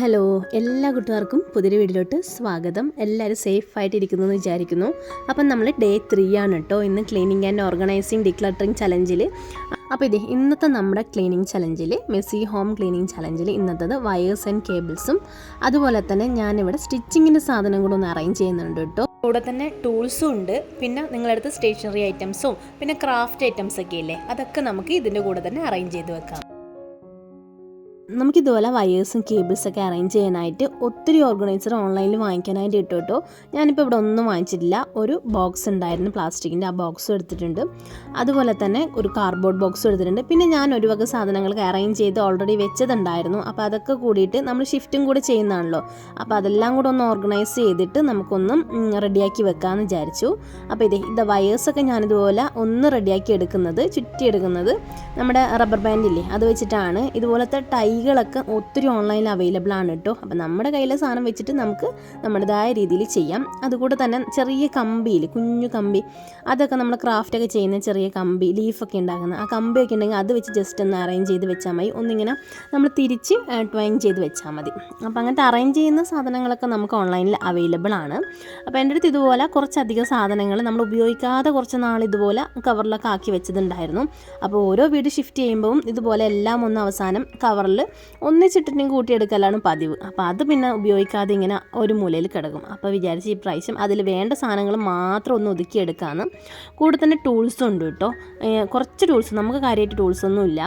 Hello എല്ലാ കൂട്ടുകാർക്കും പുതിയ വീട്ടിലോട്ട് സ്വാഗതം. എല്ലാവരും സേഫ് ആയിട്ട് ഇരിക്കുന്നു എന്ന് വിചാരിക്കുന്നു. അപ്പം നമ്മൾ ഡേ ത്രീ ആണ് കേട്ടോ ഇന്ന് ക്ലീനിങ് ആൻഡ് ഓർഗനൈസിങ് ഡിക്ലട്ടറിങ് ചലഞ്ചിൽ അപ്പോൾ ഇതേ ഇന്നത്തെ നമ്മുടെ ക്ലീനിങ് ചലഞ്ചിൽ മെസ്സി ഹോം ക്ലീനിങ് ചലഞ്ചിൽ ഇന്നത്തത് വയേഴ്സ് ആൻഡ് കേബിൾസും അതുപോലെ തന്നെ ഞാനിവിടെ സ്റ്റിച്ചിങ്ങിന്റെ സാധനം കൂടെ ഒന്ന് അറേഞ്ച് ചെയ്യുന്നുണ്ട് കേട്ടോ കൂടെ തന്നെ ടൂൾസും ഉണ്ട്. പിന്നെ നിങ്ങളടുത്ത് സ്റ്റേഷനറി ഐറ്റംസും പിന്നെ ക്രാഫ്റ്റ് ഐറ്റംസ് ഒക്കെ ഇല്ലേ? അതൊക്കെ നമുക്ക് ഇതിന്റെ കൂടെ തന്നെ അറേഞ്ച് ചെയ്ത് വെക്കാം. നമുക്കിതുപോലെ വയേഴ്സും കേബിൾസൊക്കെ അറേഞ്ച് ചെയ്യാനായിട്ട് ഒത്തിരി ഓർഗനൈസർ ഓൺലൈനിൽ വാങ്ങിക്കാനായിട്ട് ഇട്ടു കേട്ടോ. ഞാനിപ്പോൾ ഇവിടെ ഒന്നും വാങ്ങിച്ചിട്ടില്ല. ഒരു ബോക്സ് ഉണ്ടായിരുന്നു പ്ലാസ്റ്റിക്കിന്റെ. ആ ബോക്സും എടുത്തിട്ടുണ്ട്. അതുപോലെ തന്നെ ഒരു കാർഡ്ബോർഡ് ബോക്സും എടുത്തിട്ടുണ്ട്. പിന്നെ ഞാൻ ഒരു വക സാധനങ്ങളൊക്കെ അറേഞ്ച് ചെയ്ത് ഓൾറെഡി വെച്ചതുണ്ടായിരുന്നു. അപ്പോൾ അതൊക്കെ കൂടിയിട്ട് നമ്മൾ ഷിഫ്റ്റും കൂടെ ചെയ്യുന്നതാണല്ലോ. അപ്പോൾ അതെല്ലാം കൂടെ ഒന്ന് ഓർഗനൈസ് ചെയ്തിട്ട് നമുക്കൊന്നും റെഡിയാക്കി വെക്കാമെന്ന് വിചാരിച്ചു. അപ്പോൾ ഇതേ ഇത് വയേഴ്സൊക്കെ ഞാനിതുപോലെ ഒന്ന് റെഡിയാക്കി എടുക്കുന്നത് ചുറ്റി എടുക്കുന്നത് നമ്മുടെ റബ്ബർ ബാൻഡില്ലേ അത് വെച്ചിട്ടാണ്. ഇതുപോലത്തെ ടൈകളൊക്കെ ഒത്തിരി ഓൺലൈനിൽ അവൈലബിൾ ആണ് കേട്ടോ അപ്പോൾ നമ്മുടെ കയ്യിലെ സാധനം വെച്ചിട്ട് നമുക്ക് നമ്മുടേതായ രീതിയിൽ ചെയ്യാം. അതുകൂടെ തന്നെ ചെറിയ കമ്പിയിൽ കുഞ്ഞു കമ്പി അതൊക്കെ നമ്മൾ ക്രാഫ്റ്റൊക്കെ ചെയ്യുന്ന ചെറിയ കമ്പി ലീഫൊക്കെ ഉണ്ടാക്കുന്ന ആ കമ്പിയൊക്കെ ഉണ്ടെങ്കിൽ അത് വെച്ച് ജസ്റ്റ് ഒന്ന് അറേഞ്ച് ചെയ്ത് വെച്ചാൽ മതി. ഒന്നിങ്ങനെ നമ്മൾ തിരിച്ച് ട്വൈൻ ചെയ്ത് വെച്ചാൽ മതി. അപ്പോൾ അങ്ങനത്തെ അറേഞ്ച് ചെയ്യുന്ന സാധനങ്ങളൊക്കെ നമുക്ക് ഓൺലൈനിൽ അവൈലബിൾ ആണ്. അപ്പോൾ എന്റെ അടുത്ത് ഇതുപോലെ കുറച്ചധികം സാധനങ്ങൾ നമ്മൾ ഉപയോഗിക്കാതെ കുറച്ച് നാൾ ഇതുപോലെ കവറിലൊക്കെ ആക്കി വെച്ചതുണ്ടായിരുന്നു. അപ്പോൾ ഓരോ വീട് ഷിഫ്റ്റ് ചെയ്യുമ്പോഴും ഇതുപോലെ എല്ലാം ഒന്ന് അവസാനം കവറിൽ ഒന്നിച്ചിട്ടിട്ടും കൂട്ടിയെടുക്കലാണ് പതിവ്. അപ്പോൾ അത് പിന്നെ ഉപയോഗിക്കാതെ ഇങ്ങനെ ഒരു മൂലയിൽ കിടക്കും. അപ്പോൾ വിചാരിച്ച് ഈ പ്രാവശ്യം അതിൽ വേണ്ട സാധനങ്ങൾ മാത്രം ഒന്ന് ഒതുക്കിയെടുക്കാമെന്ന് കൂടെ തന്നെ ടൂൾസും ഉണ്ട് കേട്ടോ. കുറച്ച് ടൂൾസ് നമുക്ക് കാര്യമായിട്ട് ടൂൾസൊന്നും ഇല്ല.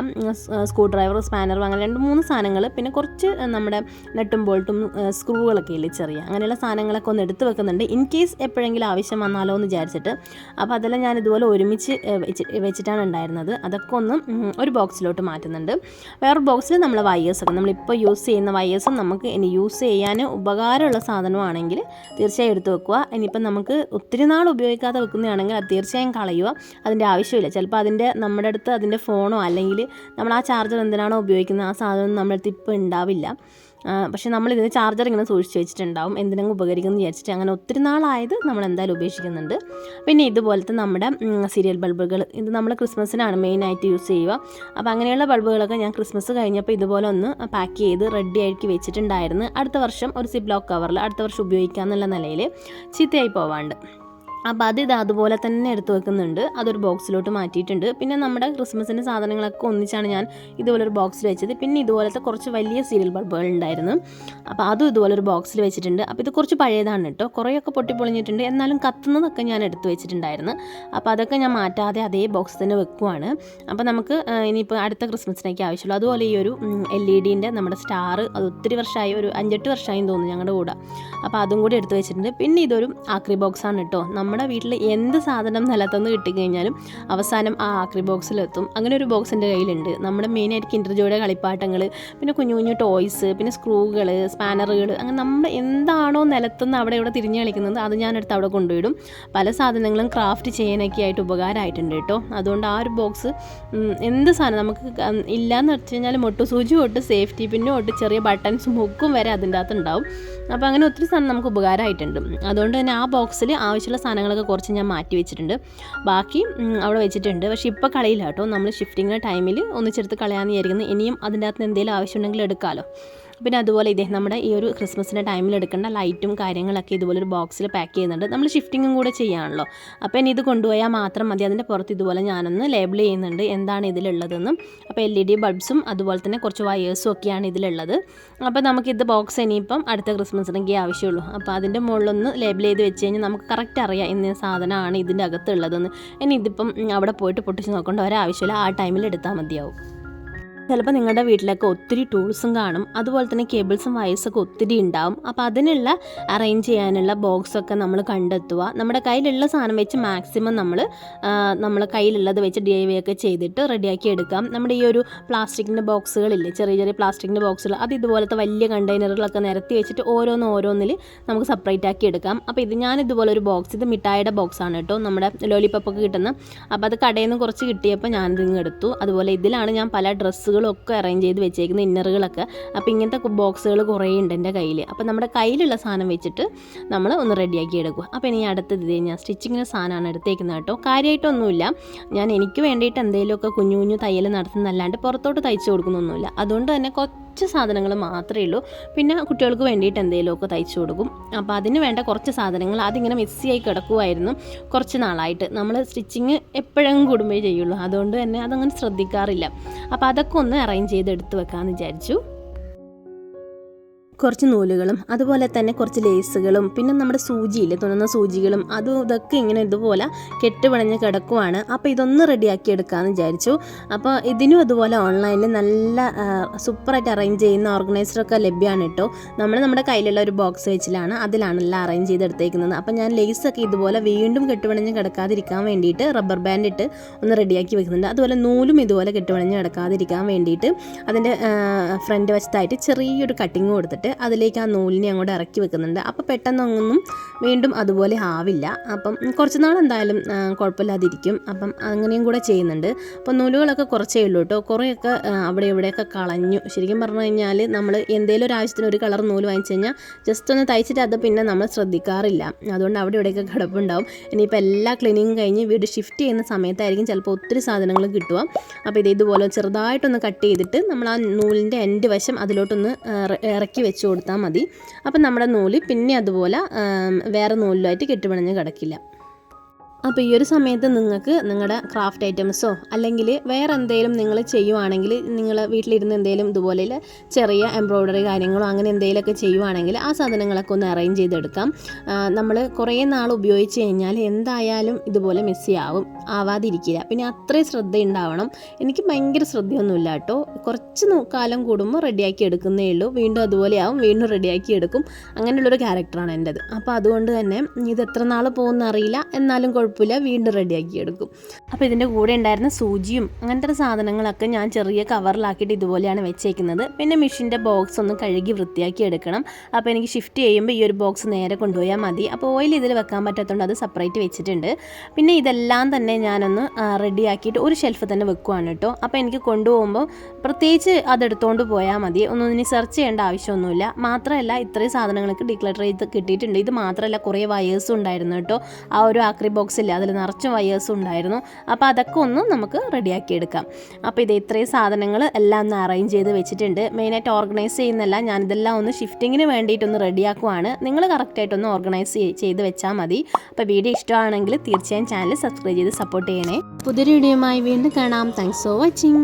സ്ക്രൂ ഡ്രൈവർ സ്പാനർ അങ്ങനെ രണ്ട് മൂന്ന് സാധനങ്ങൾ. പിന്നെ കുറച്ച് നമ്മുടെ നെട്ടും ബോൾട്ടും സ്ക്രൂകളൊക്കെ ഇല്ലേ ചെറിയ. അങ്ങനെയുള്ള സാധനങ്ങളൊക്കെ ഒന്ന് എടുത്ത് വെക്കുന്നുണ്ട്. ഇൻ കേസ് എപ്പോഴെങ്കിലും ആവശ്യം വന്നാലോ എന്ന് വിചാരിച്ചിട്ട്. അപ്പോൾ അതെല്ലാം ഞാൻ ഇതുപോലെ ഒരുമിച്ച് വെച്ച് വെച്ചിട്ടാണ് ഉണ്ടായിരുന്നത്. അതൊക്കെ ഒന്ന് ഒരു ബോക്സിലോട്ട് മാറ്റുന്നുണ്ട്. വേറൊരു ബോക്സിൽ നമ്മൾ വയേഴ്സൊക്കെ നമ്മളിപ്പോൾ യൂസ് ചെയ്യുന്ന വയേഴ്സും നമുക്ക് ഇനി യൂസ് ചെയ്യാൻ ഉപകാരമുള്ള സാധനമാണെങ്കിൽ തീർച്ചയായും എടുത്തു വെക്കുക. ഇനിയിപ്പം നമുക്ക് ഒത്തിരി നാൾ ഉപയോഗിക്കാതെ വെക്കുന്നതാണെങ്കിൽ അത് തീർച്ചയായും കളയുക. അതിന്റെ ആവശ്യമില്ല. ചിലപ്പോൾ അതിന്റെ നമ്മുടെ അടുത്ത് അതിന്റെ ഫോണോ അല്ലെങ്കിൽ നമ്മൾ ആ ചാർജർ എന്തിനാണോ ഉപയോഗിക്കുന്നത് ആ സാധനം നമ്മുടെ അടുത്ത് ഇപ്പോൾ ഉണ്ടാവില്ല. പക്ഷേ നമ്മൾ ഇതിന് ചാർജർ ഇങ്ങനെ സൂക്ഷിച്ച് വെച്ചിട്ടുണ്ടാവും. എന്തിനെങ്കിലും ഉപകരിക്കുമെന്ന് വിചാരിച്ചിട്ട് അങ്ങനെ ഒത്തിരി നാളായത് നമ്മൾ എന്തായാലും ഉപേക്ഷിക്കുന്നുണ്ട്. പിന്നെ ഇതുപോലത്തെ നമ്മുടെ സീരിയൽ ബൾബുകൾ ഇത് നമ്മൾ ക്രിസ്മസിനാണ് മെയിനായിട്ട് യൂസ് ചെയ്യുക. അപ്പോൾ അങ്ങനെയുള്ള ബൾബുകളൊക്കെ ഞാൻ ക്രിസ്മസ് കഴിഞ്ഞപ്പോൾ ഇതുപോലെ ഒന്ന് പാക്ക് ചെയ്ത് റെഡി ആക്കി വെച്ചിട്ടുണ്ടായിരുന്നു. അടുത്ത വർഷം ഒരു സിബ്ലോക്ക് കവറിൽ അടുത്ത വർഷം ഉപയോഗിക്കാമെന്നുള്ള നിലയിൽ ചീത്തയായി പോവാണ്ട്. അപ്പോൾ അത് ഇത് അതുപോലെ തന്നെ എടുത്തു വെക്കുന്നുണ്ട്. അതൊരു ബോക്സിലോട്ട് മാറ്റിയിട്ടുണ്ട്. പിന്നെ നമ്മുടെ ക്രിസ്മസിന്റെ സാധനങ്ങളൊക്കെ ഒന്നിച്ചാണ് ഞാൻ ഇതുപോലെ ഒരു ബോക്സിൽ വെച്ചത്. പിന്നെ ഇതുപോലത്തെ കുറച്ച് വലിയ സീരിയൽ ബൾബുകൾ ഉണ്ടായിരുന്നു. അപ്പോൾ അതും ഇതുപോലെ ഒരു ബോക്സിൽ വെച്ചിട്ടുണ്ട്. അപ്പോൾ ഇത് കുറച്ച് പഴയതാണ് കേട്ടോ. കുറേയൊക്കെ പൊട്ടിപ്പൊളിഞ്ഞിട്ടുണ്ട്. എന്നാലും കത്തുന്നതൊക്കെ ഞാൻ എടുത്ത് വെച്ചിട്ടുണ്ടായിരുന്നു. അപ്പോൾ അതൊക്കെ ഞാൻ മാറ്റാതെ അതേ ബോക്സ് തന്നെ വെക്കുവാണ്. അപ്പോൾ നമുക്ക് ഇനിയിപ്പോൾ അടുത്ത ക്രിസ്മസിനൊക്കെ ആവശ്യമുള്ളൂ അതുപോലെ ഈ ഒരു എൽ ഇ ഡിന്റെ നമ്മുടെ സ്റ്റാർ അത് ഒത്തിരി വർഷമായി ഒരു അഞ്ചെട്ട് വർഷമായി തോന്നുന്നു ഞങ്ങളുടെ കൂടെ. അപ്പോൾ അതും കൂടി എടുത്ത് വെച്ചിട്ടുണ്ട്. പിന്നെ ഇതൊരു ആക്രി ബോക്സാണ് കേട്ടോ. നമ്മുടെ വീട്ടിൽ എന്ത് സാധനം നിലത്തുനിന്ന് കിട്ടിക്കഴിഞ്ഞാലും അവസാനം ആ ആക്രി ബോക്സിലെത്തും. അങ്ങനെ ഒരു ബോക്സ് എന്റെ കയ്യിലുണ്ട്. നമ്മുടെ മെയിനായിട്ട് കിൻഡർ ജോയുടെ കളിപ്പാട്ടങ്ങൾ പിന്നെ കുഞ്ഞു കുഞ്ഞു ടോയ്സ് പിന്നെ സ്ക്രൂകൾ സ്പാനറുകൾ അങ്ങനെ നമ്മൾ എന്താണോ നിലത്തുനിന്ന് അവിടെ ഇവിടെ തിരിഞ്ഞ് കളിക്കുന്നത് അത് ഞാനെടുത്ത് അവിടെ കൊണ്ടുവിടും. പല സാധനങ്ങളും ക്രാഫ്റ്റ് ചെയ്യാനൊക്കെ ആയിട്ട് ഉപകാരമായിട്ടുണ്ട് കേട്ടോ. അതുകൊണ്ട് ആ ഒരു ബോക്സ് എന്ത് സാധനം നമുക്ക് ഇല്ലയെന്ന് വെച്ച് കഴിഞ്ഞാൽ മൊട്ട് സൂചി തൊട്ട് സേഫ്റ്റി പിന്നും തൊട്ട് ചെറിയ ബട്ടൺസും ഹുക്കും വരെ അതിന്റെ അകത്ത് ഉണ്ടാവും അപ്പോൾ അങ്ങനെ ഒത്തിരി സാധനം നമുക്ക് ഉപകാരമായിട്ടുണ്ട്. അതുകൊണ്ട് തന്നെ ആ ബോക്സിൽ ആവശ്യമുള്ള സാധനങ്ങളൊക്കെ കുറച്ച് ഞാൻ മാറ്റി വെച്ചിട്ടുണ്ട്. ബാക്കി അവിടെ വെച്ചിട്ടുണ്ട്. പക്ഷേ ഇപ്പോൾ കളയില്ല കേട്ടോ. നമ്മൾ ഷിഫ്റ്റിങ്ങിന്റെ ടൈമിൽ ഒന്നിച്ചെടുത്ത് കളയാമെന്ന് വിചാരിക്കുന്നത് ഇനിയും അതിന്റെ അകത്ത് എന്തെങ്കിലും ആവശ്യമുണ്ടെങ്കിൽ എടുക്കാമല്ലോ പിന്നെ അതുപോലെ ഇദ്ദേഹം നമ്മുടെ ഈ ഒരു ക്രിസ്മസിന്റെ ടൈമിൽ എടുക്കേണ്ട ലൈറ്റും കാര്യങ്ങളൊക്കെ ഇതുപോലെ ഒരു ബോക്സിൽ പാക്ക് ചെയ്യുന്നുണ്ട്. നമ്മൾ ഷിഫ്റ്റിങ്ങും കൂടെ ചെയ്യാണല്ലോ. അപ്പോൾ ഇനി ഇത് കൊണ്ടുപോയാൽ മാത്രം മതി. അതിന്റെ പുറത്ത് ഇതുപോലെ ഞാനൊന്ന് ലേബിൾ ചെയ്യുന്നുണ്ട്. എന്താണ് ഇതിലുള്ളതെന്നും. അപ്പോൾ എൽ ഇ ഡി ബൾബ്സും അതുപോലെ തന്നെ കുറച്ച് വയേഴ്സും ഒക്കെയാണ് ഇതിലുള്ളത്. അപ്പോൾ നമുക്കിത് ബോക്സ് ഇനിയിപ്പം അടുത്ത ക്രിസ്മസിനൊക്കെ ആവശ്യമുള്ളൂ. അപ്പോൾ അതിന്റെ മുകളിലൊന്ന് ലേബിൾ ചെയ്ത് വെച്ച് കഴിഞ്ഞാൽ നമുക്ക് കറക്റ്റ് അറിയാം ഇന്ന സാധനമാണ് ഇതിന്റെ അകത്തുള്ളതെന്ന്. ഇനി ഇതിപ്പം അവിടെ പോയിട്ട് പൊട്ടിച്ച് നോക്കേണ്ട ഒരാവശ്യമില്ല. ആ ടൈമിൽ എടുത്താൽ മതിയാവും. ചിലപ്പോൾ നിങ്ങളുടെ വീട്ടിലൊക്കെ ഒത്തിരി ടൂൾസും കാണും. അതുപോലെ തന്നെ കേബിൾസും വയസ്സൊക്കെ ഒത്തിരി ഉണ്ടാവും. അപ്പോൾ അതിനുള്ള അറേഞ്ച് ചെയ്യാനുള്ള ബോക്സൊക്കെ നമ്മൾ കണ്ടെത്തുക. നമ്മുടെ കയ്യിലുള്ള സാധനം വെച്ച് മാക്സിമം നമ്മൾ നമ്മൾ കയ്യിലുള്ളത് വെച്ച് ഡി ഐ ഒക്കെ ചെയ്തിട്ട് റെഡിയാക്കി എടുക്കാം. നമ്മുടെ ഈ ഒരു പ്ലാസ്റ്റിക്കിന്റെ ബോക്സുകളില്ലേ ചെറിയ ചെറിയ പ്ലാസ്റ്റിക്കിന്റെ ബോക്സുകൾ അത് ഇതുപോലത്തെ വലിയ കണ്ടെയ്നറുകളൊക്കെ നിരത്തി വെച്ചിട്ട് ഓരോന്ന് ഓരോന്നിൽ നമുക്ക് സെപ്പറേറ്റ് ആക്കി എടുക്കാം. അപ്പോൾ ഇത് ഞാൻ ഇതുപോലെ ഒരു ബോക്സ് ഇത് മിഠായിയുടെ ബോക്സാണ് കേട്ടോ. നമ്മുടെ ലോലിപ്പപ്പൊക്കെ കിട്ടുന്ന. അപ്പോൾ അത് കടയിൽ നിന്ന് കുറച്ച് കിട്ടിയപ്പോൾ ഞാനിത് ഇങ്ങ് എടുത്തു. അതുപോലെ ഇതിലാണ് ഞാൻ പല ഡ്രസ്സുകളും ഒക്കെ അറേഞ്ച് ചെയ്ത് വെച്ചേക്കുന്ന ഇന്നറുകളൊക്കെ അപ്പോൾ ഇങ്ങനത്തെ ബോക്സുകൾ കുറേ ഉണ്ട് എന്റെ കയ്യിൽ അപ്പോൾ നമ്മുടെ കയ്യിലുള്ള സാധനം വെച്ചിട്ട് നമ്മൾ ഒന്ന് റെഡിയാക്കി എടുക്കുക. അപ്പോൾ ഇനി അടുത്തത് ഇത് ഞാൻ സ്റ്റിച്ചിങ്ങിന് സാധനമാണ് എടുത്തേക്കുന്നത് കേട്ടോ. കാര്യമായിട്ടൊന്നുമില്ല ഞാൻ എനിക്ക് വേണ്ടിയിട്ട് എന്തെങ്കിലുമൊക്കെ കുഞ്ഞു കുഞ്ഞു തയ്യൽ നടത്തുന്നതല്ലാണ്ട് പുറത്തോട്ട് തയ്ച്ചു കൊടുക്കുന്നൊന്നുമില്ല. അതുകൊണ്ട് തന്നെ കുറച്ച് സാധനങ്ങൾ മാത്രമേ ഉള്ളൂ. പിന്നെ കുട്ടികൾക്ക് വേണ്ടിയിട്ട് എന്തെങ്കിലുമൊക്കെ തയ്ച്ചു കൊടുക്കും. അപ്പോൾ അതിന് വേണ്ട കുറച്ച് സാധനങ്ങൾ അതിങ്ങനെ മെസ്സിയായി കിടക്കുമായിരുന്നു കുറച്ച് നാളായിട്ട്. നമ്മൾ സ്റ്റിച്ചിങ് എപ്പോഴും കൂടുമ്പോഴേ ചെയ്യുള്ളൂ. അതുകൊണ്ട് തന്നെ അതങ്ങനെ ശ്രദ്ധിക്കാറില്ല. അപ്പോൾ അതൊക്കെ ഒന്ന് അറേഞ്ച് ചെയ്ത് എടുത്ത് വെക്കാമെന്ന് വിചാരിച്ചു. കുറച്ച് നൂലുകളും അതുപോലെ തന്നെ കുറച്ച് ലേസുകളും പിന്നെ നമ്മുടെ സൂചിയില്ലേ തുന്നുന്ന സൂചികളും അതും ഇതൊക്കെ ഇങ്ങനെ ഇതുപോലെ കെട്ടുപിണഞ്ഞ് കിടക്കുവാണ്. അപ്പോൾ ഇതൊന്ന് റെഡിയാക്കി എടുക്കാമെന്ന് വിചാരിച്ചു. അപ്പോൾ ഇതിനും അതുപോലെ ഓൺലൈനിൽ നല്ല സൂപ്പറായിട്ട് അറേഞ്ച് ചെയ്യുന്ന ഓർഗനൈസറൊക്കെ ലഭ്യമാണ് കേട്ടോ. നമ്മൾ നമ്മുടെ കയ്യിലുള്ള ഒരു ബോക്സ് വെച്ചിലാണ് അതിലാണ് എല്ലാം അറേഞ്ച് ചെയ്തെടുത്തേക്കുന്നത്. അപ്പോൾ ഞാൻ ലേസൊക്കെ ഇതുപോലെ വീണ്ടും കെട്ടുപിണഞ്ഞ് കിടക്കാതിരിക്കാൻ വേണ്ടിയിട്ട് റബ്ബർ ബാൻഡ് ഇട്ട് ഒന്ന് റെഡിയാക്കി വെക്കുന്നുണ്ട്. അതുപോലെ നൂലും ഇതുപോലെ കെട്ടുപിണഞ്ഞ് കിടക്കാതിരിക്കാൻ വേണ്ടിയിട്ട് അതിന്റെ ഫ്രണ്ട് വശത്തായിട്ട് ചെറിയൊരു കട്ടിങ് കൊടുത്തിട്ട് അതിലേക്ക് ആ നൂലിനെ അങ്ങോട്ട് ഇറക്കി വെക്കുന്നുണ്ട്. അപ്പോൾ പെട്ടെന്നൊന്നും വീണ്ടും അതുപോലെ ആവില്ല. അപ്പം കുറച്ച് നാൾ എന്തായാലും കുഴപ്പമില്ലാതിരിക്കും. അപ്പം അങ്ങനെയും കൂടെ ചെയ്യുന്നുണ്ട്. അപ്പോൾ നൂലുകളൊക്കെ കുറച്ചേ ഉള്ളൂ കേട്ടോ. കുറേയൊക്കെ അവിടെ ഇവിടെയൊക്കെ കളഞ്ഞു. ശരിക്കും പറഞ്ഞു കഴിഞ്ഞാൽ നമ്മൾ എന്തെങ്കിലും ഒരു ആവശ്യത്തിന് ഒരു കളർ നൂൽ വാങ്ങിച്ചു കഴിഞ്ഞാൽ ജസ്റ്റ് ഒന്ന് തയ്ച്ചിട്ട് അത് പിന്നെ നമ്മൾ ശ്രദ്ധിക്കാറില്ല. അതുകൊണ്ട് അവിടെ ഇവിടെയൊക്കെ കിടപ്പുണ്ടാവും. ഇനിയിപ്പോൾ എല്ലാ ക്ലീനിങ്ങും കഴിഞ്ഞ് വീട് ഷിഫ്റ്റ് ചെയ്യുന്ന സമയത്തായിരിക്കും ചിലപ്പോൾ ഒത്തിരി സാധനങ്ങൾ കിട്ടുക. അപ്പോൾ ഇത് ഇതുപോലെ ചെറുതായിട്ടൊന്ന് കട്ട് ചെയ്തിട്ട് നമ്മൾ ആ നൂലിന്റെ എൻഡ് വശം അതിലോട്ടൊന്ന് ഇറക്കി വെച്ച് കൊടുത്താൽ മതി. അപ്പം നമ്മുടെ നൂൽ പിന്നെ അതുപോലെ വേറെ നൂലിലായിട്ട് കെട്ടുപിണഞ്ഞ് കിടക്കില്ല. അപ്പോൾ ഈ ഒരു സമയത്ത് നിങ്ങൾക്ക് നിങ്ങളുടെ ക്രാഫ്റ്റ് ഐറ്റംസോ അല്ലെങ്കിൽ വേറെ എന്തെങ്കിലും നിങ്ങൾ ചെയ്യുവാണെങ്കിൽ നിങ്ങൾ വീട്ടിലിരുന്ന് എന്തെങ്കിലും ഇതുപോലെ ചെറിയ എംബ്രോയ്ഡറി കാര്യങ്ങളോ അങ്ങനെ എന്തെങ്കിലുമൊക്കെ ചെയ്യുവാണെങ്കിൽ ആ സാധനങ്ങളൊക്കെ ഒന്ന് അറേഞ്ച് ചെയ്തെടുക്കാം. നമ്മൾ കുറേ നാൾ ഉപയോഗിച്ച് കഴിഞ്ഞാൽ എന്തായാലും ഇതുപോലെ മെസ്സിയാവും ആവാതിരിക്കില്ല. പിന്നെ അത്രയും ശ്രദ്ധ ഉണ്ടാവണം എനിക്ക് ഭയങ്കര ശ്രദ്ധയൊന്നുമില്ല കേട്ടോ. കുറച്ച് കാലം കൂടുമ്പോൾ റെഡിയാക്കി എടുക്കുന്നേ ഉള്ളൂ. വീണ്ടും അതുപോലെ ആവും വീണ്ടും റെഡിയാക്കി എടുക്കും. അങ്ങനെയുള്ളൊരു ക്യാരക്ടറാണ് എന്റെത്. അപ്പോൾ അതുകൊണ്ട് തന്നെ ഇത് എത്ര നാൾ പോകുന്ന അറിയില്ല. എന്നാലും കുഴപ്പമില്ല വീണ്ടും റെഡിയാക്കി എടുക്കും. അപ്പോൾ ഇതിന്റെ കൂടെ ഉണ്ടായിരുന്ന സൂചിയും അങ്ങനത്തെ സാധനങ്ങളൊക്കെ ഞാൻ ചെറിയ കവറിലാക്കിയിട്ട് ഇതുപോലെയാണ് വെച്ചേക്കുന്നത്. പിന്നെ മെഷീന്റെ ബോക്സ് ഒന്ന് കഴുകി വൃത്തിയാക്കി എടുക്കണം. അപ്പോൾ എനിക്ക് ഷിഫ്റ്റ് ചെയ്യുമ്പോൾ ഈ ഒരു ബോക്സ് നേരെ കൊണ്ടുപോയാൽ മതി. അപ്പോൾ ഓയിൽ ഇതിൽ വെക്കാൻ പറ്റാത്തതുകൊണ്ട് അത് സെപ്പറേറ്റ് വെച്ചിട്ടുണ്ട്. പിന്നെ ഇതെല്ലാം തന്നെ ഞാനൊന്ന് റെഡിയാക്കിയിട്ട് ഒരു ഷെൽഫ് തന്നെ വെക്കുവാണ് കേട്ടോ. അപ്പോൾ എനിക്ക് കൊണ്ടുപോകുമ്പോൾ പ്രത്യേകിച്ച് അതെടുത്തുകൊണ്ട് പോയാൽ മതി. ഒന്നും ഇനി സെർച്ച് ചെയ്യേണ്ട ആവശ്യമൊന്നുമില്ല. മാത്രമല്ല ഇത്രയും സാധനങ്ങൾക്ക് ഡിക്ലറ്റർ ചെയ്ത് കിട്ടിയിട്ടുണ്ട്. ഇത് മാത്രമല്ല കുറേ വയേഴ്സും ഉണ്ടായിരുന്നു കേട്ടോ. ആ ഒരു ആക്രി ബോക്സിൽ അതിൽ നിറച്ചും വയേഴ്സും ഉണ്ടായിരുന്നു. അപ്പോൾ അതൊക്കെ ഒന്ന് നമുക്ക് റെഡിയാക്കി എടുക്കാം അപ്പോൾ ഇത് ഇത്രയും സാധനങ്ങൾ എല്ലാം ഒന്ന് അറേഞ്ച് ചെയ്ത് വെച്ചിട്ടുണ്ട്. മെയിനായിട്ട് ഓർഗനൈസ് ചെയ്യുന്നല്ല ഞാനിതെല്ലാം ഒന്ന് ഷിഫ്റ്റിങ്ങിന് വേണ്ടിയിട്ടൊന്ന് റെഡിയാക്കുവാണ്. നിങ്ങൾ കറക്റ്റായിട്ടൊന്ന് ഓർഗനൈസ് ചെയ്ത് വെച്ചാൽ മതി. അപ്പോൾ വീഡിയോ ഇഷ്ടമാണെങ്കിൽ തീർച്ചയായും ചാനൽ സബ്സ്ക്രൈബ് ചെയ്ത് സപ്പോർട്ട് ചെയ്യണേ. പുതിയൊരു വീഡിയോയുമായി വീണ്ടും കാണാം. Thanks for watching